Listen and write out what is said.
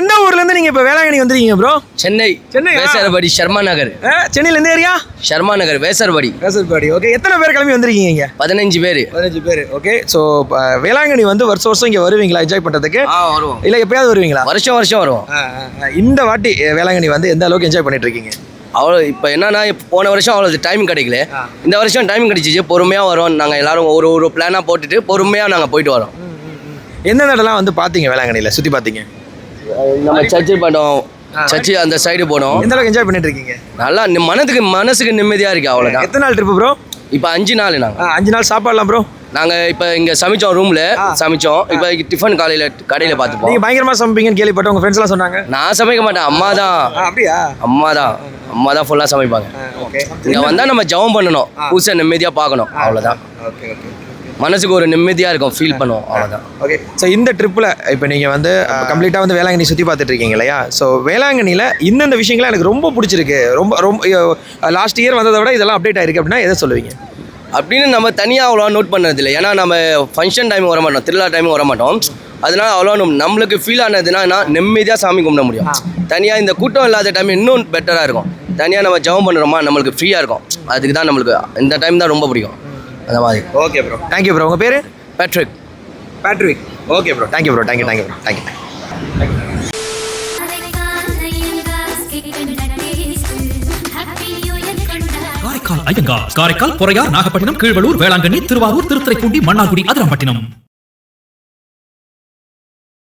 எந்த ஊர்ல இருந்து நீங்க இப்ப வேளாங்கண்ணி வந்திருக்கீங்க ப்ரோ சென்னை. சென்னையா? வேசரபடி ஷர்மா நகர். சென்னையில எந்த ஏரியா ஷர்மா நகர் வேசரபடி. வேசல்பாடி ஓகே எத்தனை பேர் கிளம்பி வந்திருக்கீங்க இங்க? பதினஞ்சு பேர். பதினஞ்சு பேர். ஓகே ஸோ வேளாங்கண்ணி வந்து வருஷம் வருஷம் இங்க வருவீங்களா என்ஜாய் பண்றதுக்கு? வருவோம். இல்ல எப்பயாவது வருவீங்களா? வருஷம் வருஷம் வருவோம். இந்த வாட்டி வேளாங்கண்ணி வந்து எந்த அளவுக்கு என்ஜாய் பண்ணிட்டு இருக்கீங்க? அவ்வளோ இப்போ என்னன்னா போன வருஷம் அவ்வளோ டைம் கிடைக்கல. இந்த வருஷம் டைம் கிடைச்சிச்சு பொறுமையாக வரோம். நாங்கள் எல்லாரும் ஒரு ஒரு பிளானாக போட்டுட்டு பொறுமையாக நாங்கள் போயிட்டு வரோம். எந்தெந்த இடம்லாம் வந்து பாத்தீங்க வேளாங்கண்ணில சுத்தி பாத்தீங்க? நம்ம சர்ச்சு பண்ணோம் சர்ச்சு அந்த சைடு போனோம். எந்த அளவுக்கு என்ஜாய் பண்ணிட்டு இருக்கீங்க நல்லா மனதுக்கு மனசுக்கு நிம்மதியாக இருக்கு அவ்வளோதான் எத்தனை நாள் ட்ரிப்பு ப்ரோ இப்போ அஞ்சு நாள் நாங்கள் அஞ்சு நாள் சாப்பாடுலாம் ப்ரோ நாங்கள் இப்போ இங்கே சமைச்சோம் ரூமில் சமைச்சோம். இப்போ டிஃபன் காலையில் கடையில் பார்த்துப்போம். நீங்க பயங்கரமா சமைப்பீங்கன்னு கேள்விப்பட்ட உங்க ஃப்ரெண்ட்ஸ் எல்லாம் சொன்னாங்க. நான் சமைக்க மாட்டேன். அம்மா தான். அப்படியா? அம்மா தான். அம்மா தான் ஃபுல்லாக சமைப்பாங்க. இங்கே வந்தால் நம்ம ஜெபம் பண்ணணும். பூசை நிம்மதியாக பார்க்கணும். அவ்வளோதான் ஓகே ஓகே. மனசுக்கு ஒரு நிம்மதியாக இருக்கும் ஃபீல் பண்ணுவோம் அவ்வளோதான் ஓகே ஸோ இந்த ட்ரிப்பில் இப்போ நீங்கள் வந்து கம்ப்ளீட்டாக வந்து வேளாங்கண்ணி சுற்றி பார்த்துட்டு இருக்கீங்க இல்லையா? ஸோ வேளாங்கண்ணியில் இந்தந்த விஷயங்கள்லாம் எனக்கு ரொம்ப பிடிச்சிருக்கு. ரொம்ப ரொம்ப லாஸ்ட் இயர் வந்ததை விட இதெல்லாம் அப்டேட் ஆயிருக்கு அப்படின்னா எதை சொல்லுவீங்க? அப்படின்னு நம்ம தனியாக அவ்வளோவா நோட் பண்ணது இல்லை. ஏன்னா நம்ம ஃபங்க்ஷன் டைம் வர மாட்டோம் திருவிழா டைம் வர மாட்டோம் அதனால அவ்வளோ நம்மளுக்கு ஃபீல் ஆனதுன்னா நான் நிம்மதியாக சாமி கும்பிட முடியும். தனியாக இந்த கூட்டம் இல்லாத டைம் இன்னும் பெட்டராக இருக்கும். தனியாக நம்ம ஜெபம் பண்ணுறோமா நம்மளுக்கு ஃப்ரீயாக இருக்கும். அதுக்கு தான் நம்மளுக்கு இந்த டைம் தான் ரொம்ப பிடிக்கும். அந்த மாதிரி. Okay bro? தேங்க்யூ ப்ரோ உங்கள் பேர் Patrick Patrick okay bro thank you bro thank you thank you bro thank you Karaikal Iyengar Karaikal Poraiyar Nagapattinam Kilvelur Velankanni Thiruvarur Thiruthuraipoondi Mannargudi Adirampattinam.